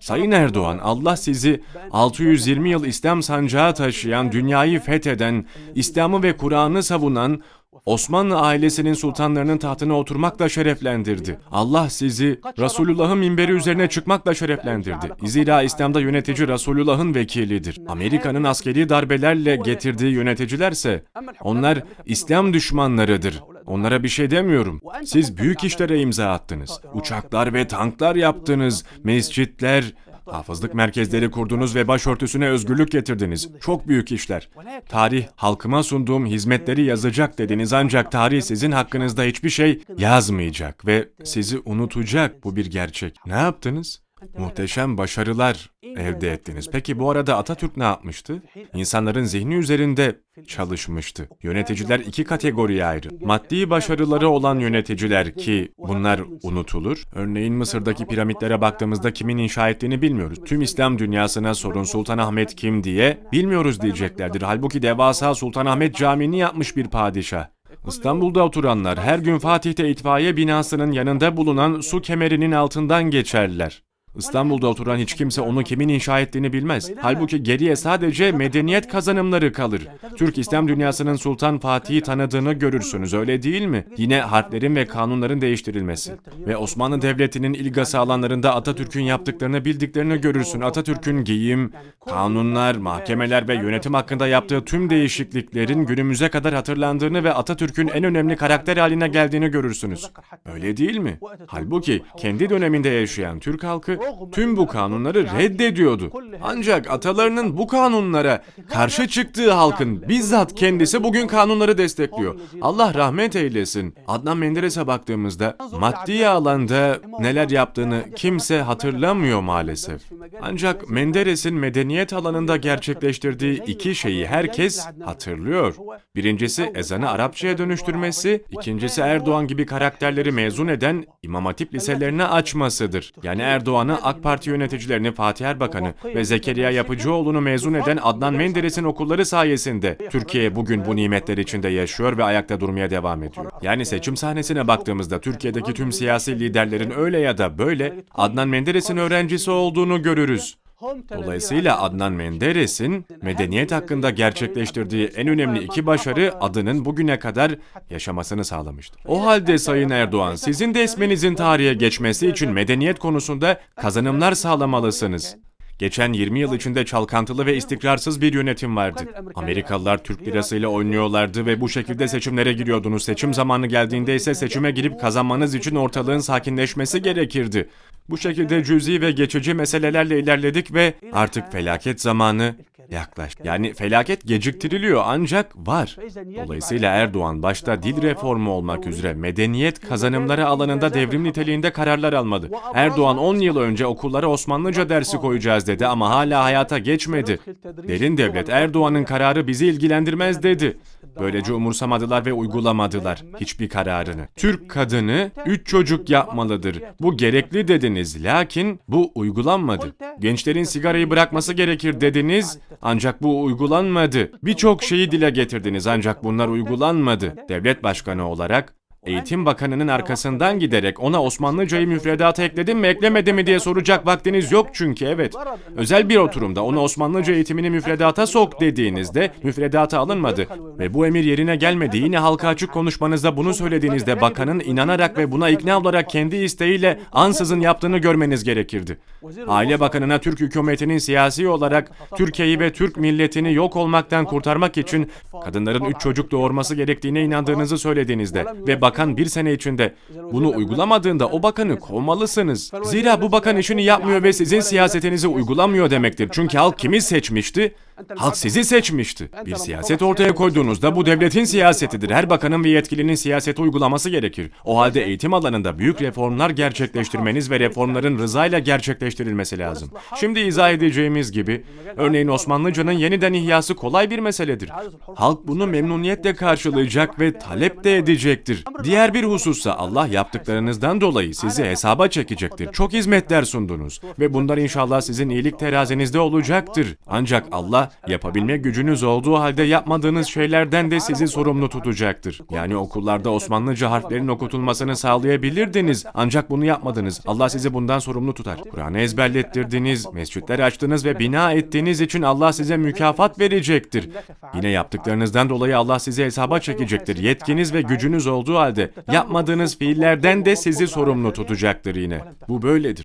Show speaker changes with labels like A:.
A: Sayın Erdoğan, Allah sizi 620 yıl İslam sancağı taşıyan, dünyayı fetheden, İslam'ı ve Kur'an'ı savunan Osmanlı ailesinin sultanlarının tahtına oturmakla şereflendirdi. Allah sizi Resulullah'ın minberi üzerine çıkmakla şereflendirdi. Zira İslam'da yönetici Resulullah'ın vekilidir. Amerika'nın askeri darbelerle getirdiği yöneticilerse onlar İslam düşmanlarıdır. Onlara bir şey demiyorum. Siz büyük işlere imza attınız. Uçaklar ve tanklar yaptınız. Mescitler, hafızlık merkezleri kurdunuz ve başörtüsüne özgürlük getirdiniz. Çok büyük işler. Tarih halkıma sunduğum hizmetleri yazacak dediniz ancak tarih sizin hakkınızda hiçbir şey yazmayacak ve sizi unutacak. Bu bir gerçek. Ne yaptınız? Muhteşem başarılar elde ettiniz. Peki bu arada Atatürk ne yapmıştı? İnsanların zihni üzerinde çalışmıştı. Yöneticiler iki kategoriye ayrı. Maddi başarıları olan yöneticiler ki bunlar unutulur. Örneğin Mısır'daki piramitlere baktığımızda kimin inşa ettiğini bilmiyoruz. Tüm İslam dünyasına sorun Sultanahmet kim diye bilmiyoruz diyeceklerdir. Halbuki devasa Sultanahmet Camii'ni yapmış bir padişah. İstanbul'da oturanlar her gün Fatih'te itfaiye binasının yanında bulunan su kemerinin altından geçerler. İstanbul'da oturan hiç kimse onu kimin inşa ettiğini bilmez. Halbuki geriye sadece medeniyet kazanımları kalır. Türk İslam dünyasının Sultan Fatih'i tanıdığını görürsünüz öyle değil mi? Yine harflerin ve kanunların değiştirilmesi. Ve Osmanlı Devleti'nin ilgası alanlarında Atatürk'ün yaptıklarını bildiklerini görürsün. Atatürk'ün giyim, kanunlar, mahkemeler ve yönetim hakkında yaptığı tüm değişikliklerin günümüze kadar hatırlandığını ve Atatürk'ün en önemli karakter haline geldiğini görürsünüz. Öyle değil mi? Halbuki kendi döneminde yaşayan Türk halkı tüm bu kanunları reddediyordu. Ancak atalarının bu kanunlara karşı çıktığı halkın bizzat kendisi bugün kanunları destekliyor. Allah rahmet eylesin. Adnan Menderes'e baktığımızda maddi alanda neler yaptığını kimse hatırlamıyor maalesef. Ancak Menderes'in medeniyet alanında gerçekleştirdiği iki şeyi herkes hatırlıyor. Birincisi ezanı Arapçaya dönüştürmesi, ikincisi Erdoğan gibi karakterleri mezun eden İmam Hatip liselerine açmasıdır. Yani Erdoğan'ı AK Parti yöneticilerini Fatih Erbakan'ı ve Zekeriya Yapıcıoğlu'nu mezun eden Adnan Menderes'in okulları sayesinde Türkiye bugün bu nimetler içinde yaşıyor ve ayakta durmaya devam ediyor. Yani seçim sahnesine baktığımızda Türkiye'deki tüm siyasi liderlerin öyle ya da böyle Adnan Menderes'in öğrencisi olduğunu görürüz. Dolayısıyla Adnan Menderes'in medeniyet hakkında gerçekleştirdiği en önemli iki başarı adının bugüne kadar yaşamasını sağlamıştır. O halde Sayın Erdoğan, sizin de isminizin tarihe geçmesi için medeniyet konusunda kazanımlar sağlamalısınız. Geçen 20 yıl içinde çalkantılı ve istikrarsız bir yönetim vardı. Amerikalılar Türk lirasıyla oynuyorlardı ve bu şekilde seçimlere giriyordunuz. Seçim zamanı geldiğinde ise seçime girip kazanmanız için ortalığın sakinleşmesi gerekirdi. Bu şekilde cüzi ve geçici meselelerle ilerledik ve artık felaket zamanı yaklaştı. Yani felaket geciktiriliyor ancak var. Dolayısıyla Erdoğan başta dil reformu olmak üzere medeniyet kazanımları alanında devrim niteliğinde kararlar almadı. Erdoğan 10 yıl önce okullara Osmanlıca dersi koyacağız dedi ama hala hayata geçmedi. Derin devlet Erdoğan'ın kararı bizi ilgilendirmez dedi. Böylece umursamadılar ve uygulamadılar hiçbir kararını. Türk kadını 3 çocuk yapmalıdır. Bu gerekli dediniz lakin bu uygulanmadı. Gençlerin sigarayı bırakması gerekir dediniz ancak bu uygulanmadı. Birçok şeyi dile getirdiniz ancak bunlar uygulanmadı. Devlet başkanı olarak Eğitim Bakanı'nın arkasından giderek ona Osmanlıcayı müfredata ekledim mi eklemedi mi diye soracak vaktiniz yok çünkü evet. Özel bir oturumda ona Osmanlıca eğitimini müfredata sok dediğinizde müfredata alınmadı. Ve bu emir yerine gelmedi. Yine halka açık konuşmanızda bunu söylediğinizde bakanın inanarak ve buna ikna olarak kendi isteğiyle ansızın yaptığını görmeniz gerekirdi. Aile Bakanı'na Türk hükümetinin siyasi olarak Türkiye'yi ve Türk milletini yok olmaktan kurtarmak için kadınların üç çocuk doğurması gerektiğine inandığınızı söylediğinizde ve bakan bir sene içinde bunu uygulamadığında o bakanı kovmalısınız. Zira bu bakan işini yapmıyor ve sizin siyasetinizi uygulamıyor demektir. Çünkü halk kimi seçmişti? Halk sizi seçmişti. Bir siyaset ortaya koyduğunuzda bu devletin siyasetidir. Her bakanın ve yetkilinin siyaseti uygulaması gerekir. O halde eğitim alanında büyük reformlar gerçekleştirmeniz ve reformların rızayla gerçekleştirilmesi lazım. Şimdi izah edeceğimiz gibi, örneğin Osmanlıcanın yeniden ihyası kolay bir meseledir. Halk bunu memnuniyetle karşılayacak ve talep de edecektir. Diğer bir husussa Allah yaptıklarınızdan dolayı sizi hesaba çekecektir. Çok hizmetler sundunuz ve bunlar inşallah sizin iyilik terazinizde olacaktır. Ancak Allah Allah yapabilme gücünüz olduğu halde yapmadığınız şeylerden de sizi sorumlu tutacaktır. Yani okullarda Osmanlıca harflerin okutulmasını sağlayabilirdiniz ancak bunu yapmadınız. Allah sizi bundan sorumlu tutar. Kur'an'ı ezberlettirdiniz, mescitler açtınız ve bina ettiğiniz için Allah size mükafat verecektir. Yine yaptıklarınızdan dolayı Allah sizi hesaba çekecektir. Yetkiniz ve gücünüz olduğu halde yapmadığınız fiillerden de sizi sorumlu tutacaktır yine. Bu böyledir.